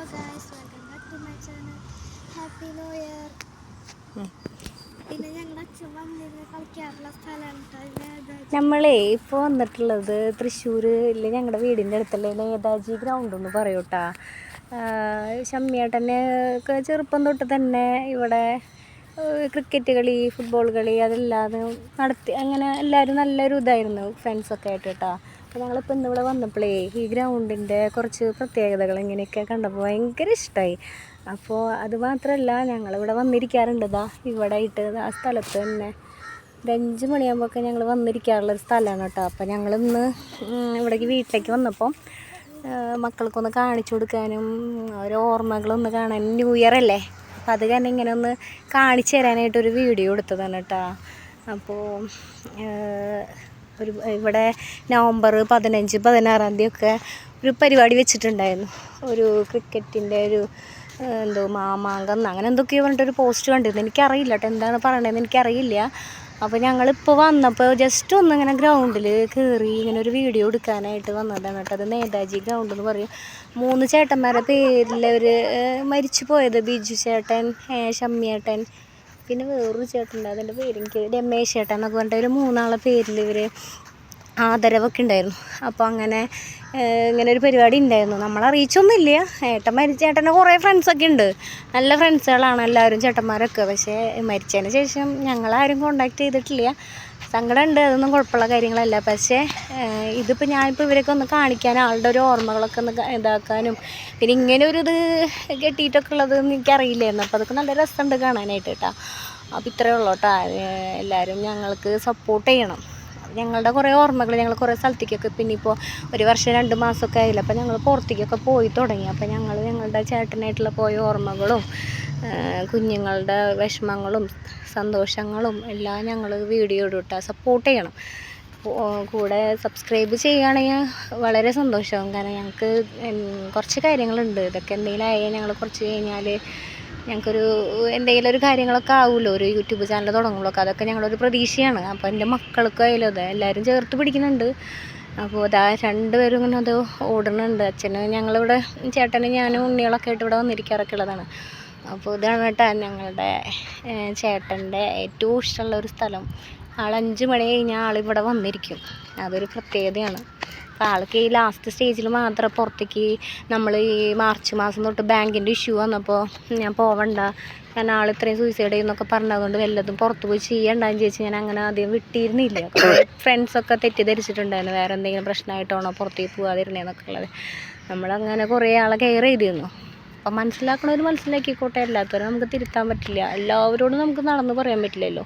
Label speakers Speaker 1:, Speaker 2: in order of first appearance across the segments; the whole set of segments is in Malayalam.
Speaker 1: Hello guys welcome back to my channel happy new year പിന്നെ ഞങ്ങളുടെ അച്ഛൻ വന്നിരുന്ന് കളിക്കാറുള്ള സ്ഥലമാണ്
Speaker 2: നമ്മളേ ഇപ്പോൾ വന്നിട്ടുള്ളത് തൃശ്ശൂർ ഇല്ല? ഞങ്ങളുടെ വീടിന്റെ അടുത്തുള്ള നേതാജി ഗ്രൗണ്ട് എന്ന് പറയൂട്ടാ. ഷമ്മിയേട്ടനെ ഒക്കെ ചെറുപ്പം തൊട്ട് തന്നെ ഇവിടെ ക്രിക്കറ്റ് കളി ഫുട്ബോൾ കളി അതെല്ലാം നടത്തി അങ്ങനെ എല്ലാവരും നല്ലൊരു ഇതായിരുന്നു ഫ്രണ്ട്സൊക്കെ ആയിട്ട് കേട്ടോ. അപ്പോൾ ഞങ്ങളിപ്പോൾ ഇന്ന് ഇവിടെ വന്നപ്പോഴേ ഈ ഗ്രൗണ്ടിന്റെ കുറച്ച് പ്രത്യേകതകൾ ഇങ്ങനെയൊക്കെ കണ്ടപ്പോൾ ഭയങ്കര ഇഷ്ടമായി അപ്പോൾ അത് മാത്രമല്ല ഞങ്ങളിവിടെ വന്നിരിക്കാറുണ്ട്. ഇതാ ഇവിടെ ആയിട്ട് ആ സ്ഥലത്ത് തന്നെ ഒരു അഞ്ച് മണിയാകുമ്പോഴൊക്കെ ഞങ്ങൾ വന്നിരിക്കാറുള്ളൊരു സ്ഥലമാണ് കേട്ടോ. അപ്പോൾ ഞങ്ങളിന്ന് ഇവിടേക്ക് വീട്ടിലേക്ക് വന്നപ്പോൾ മക്കൾക്കൊന്ന് കാണിച്ചു കൊടുക്കാനും ഓരോ ഓർമ്മകളൊന്ന് കാണാൻ ന്യൂ ഇയർ അല്ലേ? അപ്പോൾ അത് കാരണം ഇങ്ങനെ ഒന്ന് കാണിച്ചു തരാനായിട്ടൊരു വീഡിയോ എടുത്തതാണ് കേട്ടോ. അപ്പോൾ ഒരു ഇവിടെ നവംബർ പതിനഞ്ച് പതിനാറാം തീയതി ഒക്കെ ഒരു പരിപാടി വെച്ചിട്ടുണ്ടായിരുന്നു. ഒരു ക്രിക്കറ്റിന്റെ ഒരു എന്തോ മാമാങ്കം അങ്ങനെ എന്തൊക്കെയോ പറഞ്ഞിട്ടൊരു പോസ്റ്റ് കണ്ടിരുന്നു. എനിക്കറിയില്ല കേട്ടോ എന്താണ് പറയണതെന്ന് എനിക്കറിയില്ല. അപ്പോൾ ഞങ്ങളിപ്പോൾ വന്നപ്പോൾ ജസ്റ്റ് ഒന്ന് ഇങ്ങനെ ഗ്രൗണ്ടിൽ കയറി ഇങ്ങനെ ഒരു വീഡിയോ എടുക്കാനായിട്ട് വന്നതാണ് കേട്ടോ. അത് നേതാജി ഗ്രൗണ്ട് എന്ന് പറയും. മൂന്ന് ചേട്ടന്മാരുടെ പേരിൽ അവർ മരിച്ചു പോയത് ബിജു ചേട്ടൻ ഷമ്മിയേട്ടൻ പിന്നെ വേറൊരു ചേട്ടനുണ്ട്. അതിന്റെ പേര് എനിക്ക് രമേശ് ചേട്ടൻ എന്നൊക്കെ പറഞ്ഞിട്ട് ഒരു മൂന്നാളെ പേരിൽ ഇവർ ആദരവൊക്കെ ഉണ്ടായിരുന്നു. അപ്പോൾ അങ്ങനെ ഇങ്ങനെ ഒരു പരിപാടി ഉണ്ടായിരുന്നു. നമ്മൾ അറിയിച്ചൊന്നുമില്ല ഏട്ടൻ മരിച്ച ഏട്ടന്റെ കുറേ ഫ്രണ്ട്സൊക്കെ ഉണ്ട്. നല്ല ഫ്രണ്ട്സുകളാണ് എല്ലാവരും ചേട്ടന്മാരൊക്കെ. പക്ഷേ മരിച്ചതിന് ശേഷം ഞങ്ങളാരും കോണ്ടാക്ട് ചെയ്തിട്ടില്ല. സങ്കടമുണ്ട് അതൊന്നും കുഴപ്പമുള്ള കാര്യങ്ങളല്ല. പക്ഷേ ഇതിപ്പോൾ ഞാനിപ്പോൾ ഇവരൊക്കെ ഒന്ന് കാണിക്കാൻ ആളുടെ ഒരു ഓർമ്മകളൊക്കെ ഒന്ന് ഇതാക്കാനും പിന്നെ ഇങ്ങനെ ഒരു ഇത് കെട്ടിയിട്ടൊക്കെ ഉള്ളത് എനിക്കറിയില്ലായിരുന്നു. അപ്പോൾ അതൊക്കെ നല്ല രസമുണ്ട് കാണാനായിട്ട് കേട്ടോ. അപ്പോൾ ഇത്രയേ ഉള്ളൂ കേട്ടോ. എല്ലാവരും ഞങ്ങൾക്ക് സപ്പോർട്ട് ചെയ്യണം. ഞങ്ങളുടെ കുറേ ഓർമ്മകൾ ഞങ്ങൾ കുറേ സ്ഥലത്തേക്കൊക്കെ പിന്നെ ഇപ്പോൾ ഒരു വർഷം രണ്ട് മാസമൊക്കെ ആയില്ല. അപ്പോൾ ഞങ്ങൾ പുറത്തേക്കൊക്കെ പോയി തുടങ്ങി. അപ്പോൾ ഞങ്ങൾ ഞങ്ങളുടെ ചേട്ടനായിട്ടുള്ള പോയ ഓർമ്മകളും കുഞ്ഞുങ്ങളുടെ വിഷമങ്ങളും സന്തോഷങ്ങളും എല്ലാം ഞങ്ങൾ വീഡിയോ ഇടുക സപ്പോർട്ട് ചെയ്യണം. കൂടെ സബ്സ്ക്രൈബ് ചെയ്യുകയാണെങ്കിൽ വളരെ സന്തോഷമാകും കാരണം ഞങ്ങൾക്ക് കുറച്ച് കാര്യങ്ങളുണ്ട്. ഇതൊക്കെ എന്തെങ്കിലും ആയാൽ ഞങ്ങൾ കുറച്ച് കഴിഞ്ഞാൽ ഞങ്ങൾക്കൊരു എന്തെങ്കിലും ഒരു കാര്യങ്ങളൊക്കെ ആവുമല്ലോ. ഒരു യൂട്യൂബ് ചാനൽ തുടങ്ങുമ്പോഴൊക്കെ അതൊക്കെ ഞങ്ങളൊരു പ്രതീക്ഷയാണ്. അപ്പോൾ എന്റെ മക്കൾക്കും ആയാലും അതെ. എല്ലാവരും ചേർത്ത് പിടിക്കുന്നുണ്ട്. അപ്പോൾ അതാ രണ്ടുപേരും ഇങ്ങനെ അത് ഓടുന്നുണ്ട്. അച്ഛന് ഞങ്ങളിവിടെ ചേട്ടനും ഞാനും ഉണ്ണികളൊക്കെ ആയിട്ട് ഇവിടെ വന്നിരിക്കാറൊക്കെ ഉള്ളതാണ്. അപ്പോൾ ഇതാണ് കേട്ടോ ഞങ്ങളുടെ ചേട്ടന്റെ ഏറ്റവും ഇഷ്ടമുള്ള ഒരു സ്ഥലം. ആൾ അഞ്ച് മണി കഴിഞ്ഞാൽ ആളിവിടെ വന്നിരിക്കും. അതൊരു പ്രത്യേകതയാണ്. അപ്പോൾ ആൾക്ക് ഈ ലാസ്റ്റ് സ്റ്റേജിൽ മാത്രം പുറത്തേക്ക് നമ്മൾ ഈ മാർച്ച് മാസം തൊട്ട് ബാങ്കിന്റെ ഇഷ്യൂ വന്നപ്പോൾ ഞാൻ പോവണ്ട. കാരണം ആൾ ഇത്രയും സൂയിസൈഡ് ചെയ്യുന്നൊക്കെ പറഞ്ഞതുകൊണ്ട് വല്ലതും പുറത്ത് പോയി ചെയ്യണ്ടെന്ന് ചോദിച്ചാൽ ഞാൻ അങ്ങനെ ആദ്യം വിട്ടിരുന്നില്ല. ഫ്രണ്ട്സൊക്കെ തെറ്റിദ്ധരിച്ചിട്ടുണ്ടായിരുന്നു. വേറെ എന്തെങ്കിലും പ്രശ്നമായിട്ടാണോ പുറത്തേക്ക് പോകാതിരുന്നേന്നൊക്കെ ഉള്ളത്. നമ്മളങ്ങനെ കുറേ ആളെ കെയർ ചെയ്തിരുന്നു. അപ്പം മനസ്സിലാക്കണവർ മനസ്സിലാക്കിക്കോട്ടെ. അല്ലാത്തവരെ നമുക്ക് തിരുത്താൻ പറ്റില്ല. എല്ലാവരോടും നമുക്ക് നടന്ന് പറയാൻ പറ്റില്ലല്ലോ.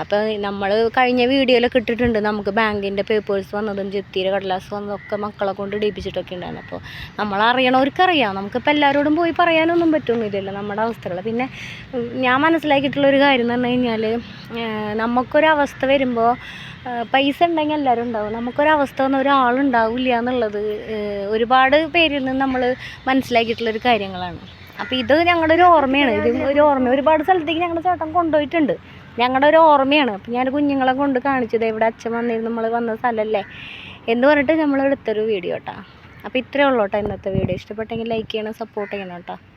Speaker 2: അപ്പോൾ നമ്മൾ കഴിഞ്ഞ വീഡിയോയിലൊക്കെ ഇട്ടിട്ടുണ്ട്. നമുക്ക് ബാങ്കിന്റെ പേപ്പേഴ്സ് വന്നതും ജപ്തിയുടെ കടലാസ് വന്നതൊക്കെ മക്കളെ കൊണ്ട് ഇടിപ്പിച്ചിട്ടൊക്കെ ഉണ്ടായിരുന്നു. അപ്പോൾ നമ്മൾ അറിയണവർക്കറിയാം നമുക്കിപ്പോൾ എല്ലാവരോടും പോയി പറയാനൊന്നും പറ്റുന്നില്ലല്ലോ നമ്മുടെ അവസ്ഥകൾ പിന്നെ ഞാൻ മനസ്സിലാക്കിയിട്ടുള്ളൊരു കാര്യം എന്ന് പറഞ്ഞു കഴിഞ്ഞാൽ നമുക്കൊരവസ്ഥ വരുമ്പോൾ പൈസ ഉണ്ടെങ്കിൽ എല്ലാവരും ഉണ്ടാവും. നമുക്കൊരവസ്ഥ വന്ന ഒരാളുണ്ടാവില്ല എന്നുള്ളത് ഒരുപാട് പേരിൽ നിന്ന് നമ്മൾ മനസ്സിലാക്കിയിട്ടുള്ളൊരു കാര്യങ്ങളാണ്. അപ്പോൾ ഇത് ഞങ്ങളുടെ ഒരു ഓർമ്മയാണ്. ഇത് ഒരു ഓർമ്മ. ഒരുപാട് സ്ഥലത്തേക്ക് ഞങ്ങളുടെ ചേട്ടൻ കൊണ്ടുപോയിട്ടുണ്ട്. ഞങ്ങളുടെ ഒരു ഓർമ്മയാണ്. അപ്പോൾ ഞാൻ കുഞ്ഞുങ്ങളെ കൊണ്ട് കാണിച്ചത്. ഇവിടെ അച്ഛൻ വന്നിരുന്നു നമ്മൾ വന്ന സ്ഥലമല്ലേ എന്ന് പറഞ്ഞിട്ട് നമ്മൾ എടുത്തൊരു വീഡിയോ കേട്ടോ അപ്പോൾ ഇത്രയേ ഉള്ളൂ കേട്ടോ ഇന്നത്തെ വീഡിയോ. ഇഷ്ടപ്പെട്ടെങ്കിൽ ലൈക്ക് ചെയ്യണം സപ്പോർട്ട് ചെയ്യണം കേട്ടോ.